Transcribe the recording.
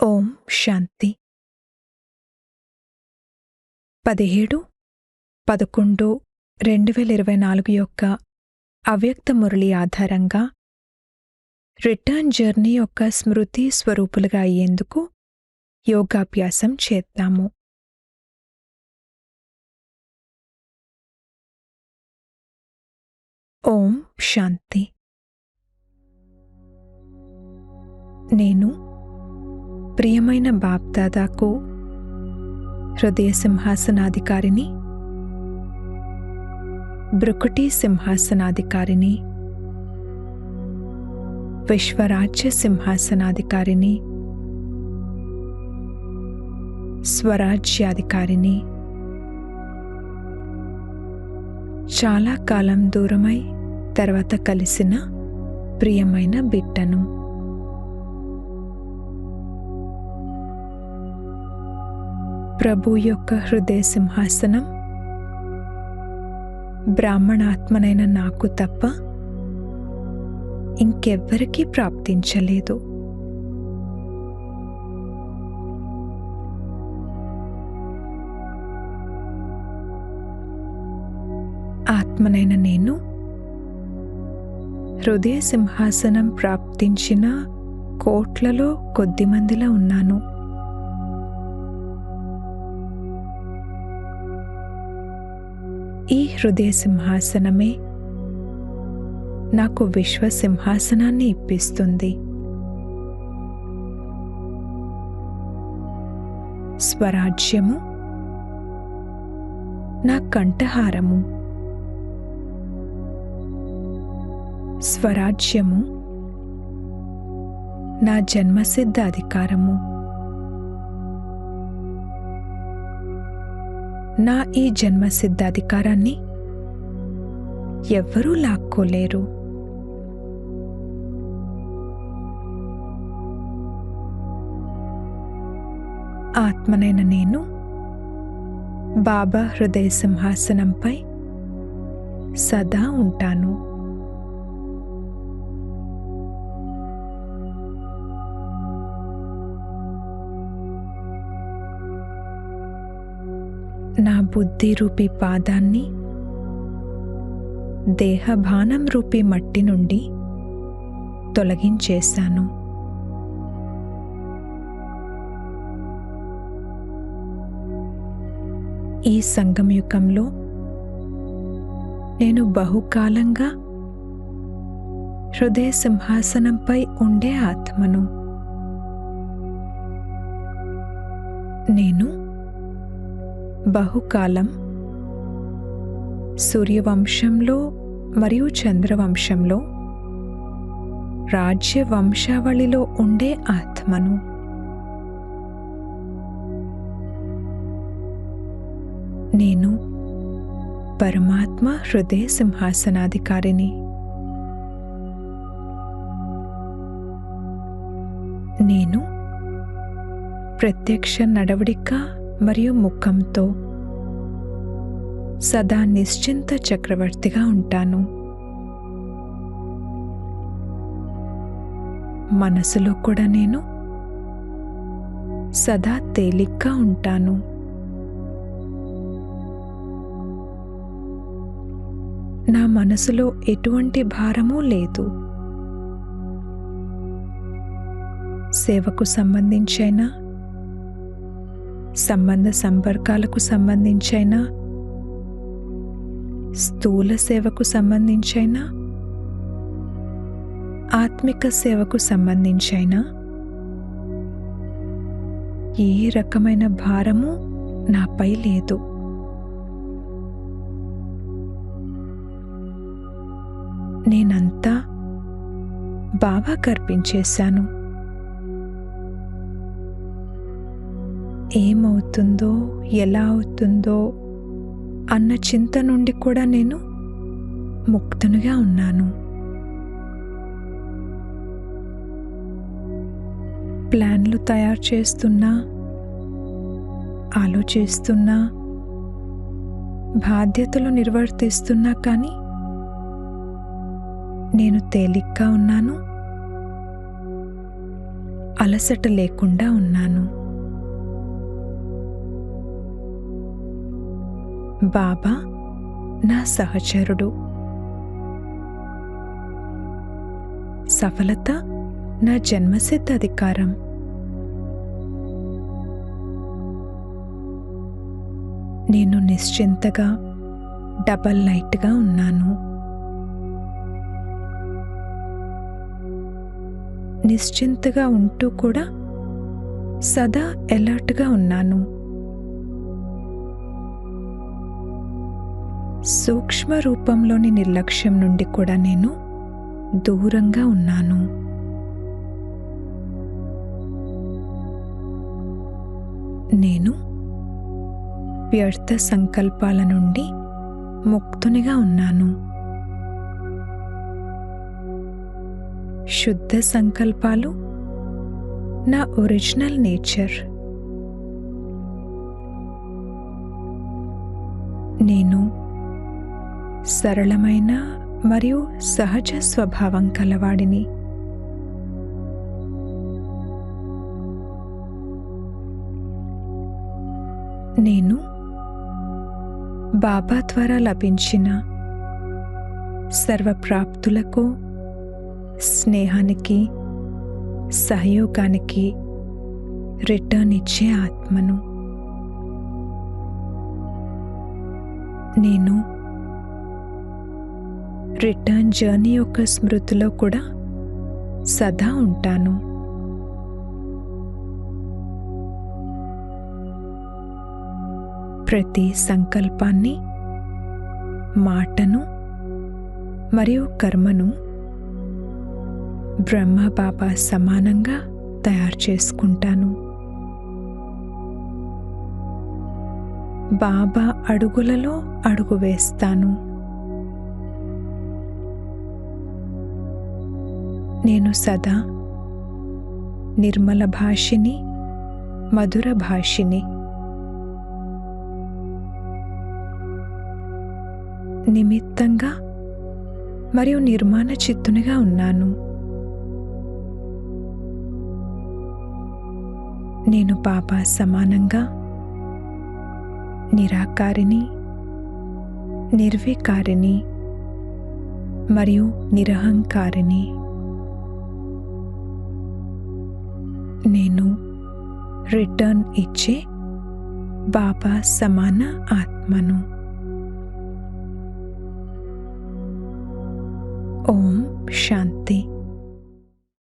ఓం శాంతి. పదిహేడు పదకొండు రెండు వేల ఇరవై నాలుగు యొక్క అవ్యక్త మురళి ఆధారంగా రిటర్న్ జర్నీ యొక్క స్మృతి స్వరూపులుగా అయ్యేందుకు యోగాభ్యాసం చేద్దాము. ఓం శాంతి. ప్రియమైన బాప్దాదాకు హృదయ సింహాసనాధికారిని బ్రుకుటి సింహాసనాధికారిని విశ్వరాజ్య సింహాసనాధికారిని స్వరాజ్యాధికారిని. చాలా కాలం దూరమై తర్వాత కలిసిన ప్రియమైన బిడ్డను. ప్రభు యొక్క హృదయ సింహాసనం. బ్రాహ్మణాత్మనైన నాకు తప్ప ఇంకెవ్వరికీ ప్రాప్తించలేదు. ఆత్మనైన నేను హృదయ సింహాసనం ప్రాప్తించిన కోట్లలో కొద్దిమందిలో ఉన్నాను. హృదయ సింహాసనమే. నాకు విశ్వ సింహాసనాన్ని ఇప్పిస్తుంది. స్వరాజ్యము. నా కంఠహారము. స్వరాజ్యము. నా జన్మసిద్ధ అధికారము. నా ఈ జన్మసిద్ధ అధికారాన్ని ఎవ్వరూ లాక్కోలేరు. ఆత్మనైన నేను బాబా హృదయ సింహాసనంపై సదా ఉంటాను. నా బుద్ధి రూపీ పాదాన్ని దేహభానం రూపీ మట్టి నుండి తొలగించేశాను. ఈ సంగమయుగంలో నేను బహుకాలంగా హృదయ సింహాసనంపై ఉండే ఆత్మను. నేను బహుకాలం సూర్యవంశంలో మరియు చంద్రవంశంలో రాజ్య వంశావళిలో ఉండే ఆత్మను. నేను పరమాత్మ హృదయ సింహాసనాధికారిని. నేను ప్రత్యక్ష నడవడిక మరియు ముఖంతో సదా నిశ్చింత చక్రవర్తిగా ఉంటాను. మనసులో కూడా నేను సదా తేలిగ్గా ఉంటాను. నా మనసులో ఎటువంటి భారమూ లేదు. సేవకు సంబంధించైనా సంబంధ సంపర్కాలకు సంబంధించైనా స్థూల సేవకు సంబంధించైనా? ఆత్మిక సేవకు సంబంధించైనా? ఏ రకమైన భారము నాపై లేదు. నేనంతా బాగా కర్పించేశాను. ఏమవుతుందో ఎలా అవుతుందో అన్న చింత నుండి కూడా నేను ముక్తునిగా ఉన్నాను. ప్లాన్లు తయారు చేస్తున్నా ఆలోచిస్తున్నా బాధ్యతలు నిర్వర్తిస్తున్నా కానీ నేను తేలిగ్గా ఉన్నాను. అలసట లేకుండా ఉన్నాను. బాబా నా సహచరుడు. సఫలత నా జన్మసిద్ధ అధికారం. నేను నిశ్చింతగా డబల్ లైట్గా ఉన్నాను. నిశ్చింతగా ఉంటూ కూడా సదా ఎలర్ట్గా ఉన్నాను. సూక్ష్మ రూపంలోని నిర్లక్ష్యం నుండి కూడా నేను దూరంగా ఉన్నాను. నేను వ్యర్థ సంకల్పాల నుండి ముక్తునిగా ఉన్నాను. శుద్ధ సంకల్పాలు నా ఒరిజినల్ నేచర్. నేను సరళమైన మరియు సహజ స్వభావం కలవాడిని. నేను బాబా ద్వారా లభించిన సర్వప్రాప్తులకు స్నేహానికి సహయోగానికి రిటర్న్ ఇచ్చే ఆత్మను. నేను రిటర్న్ జర్నీ యొక్క స్మృతిలో కూడా సదా ఉంటాను. ప్రతి సంకల్పాన్ని మాటను మరియు కర్మను బ్రహ్మ బాబా సమానంగా తయారు చేసుకుంటాను. బాబా అడుగులలో అడుగు వేస్తాను. నేను సదా నిర్మల భాషిని మధుర భాషిని. నిమిత్తంగా మరియు నిర్మాణ చిత్తునిగా ఉన్నాను. నేను పాప సమానంగా నిరాకారిని నిర్వికారిని మరియు నిరహంకారిని నేను రిటర్న్ ఇచ్చే బాబా సమాన ఆత్మను. ఓం శాంతి.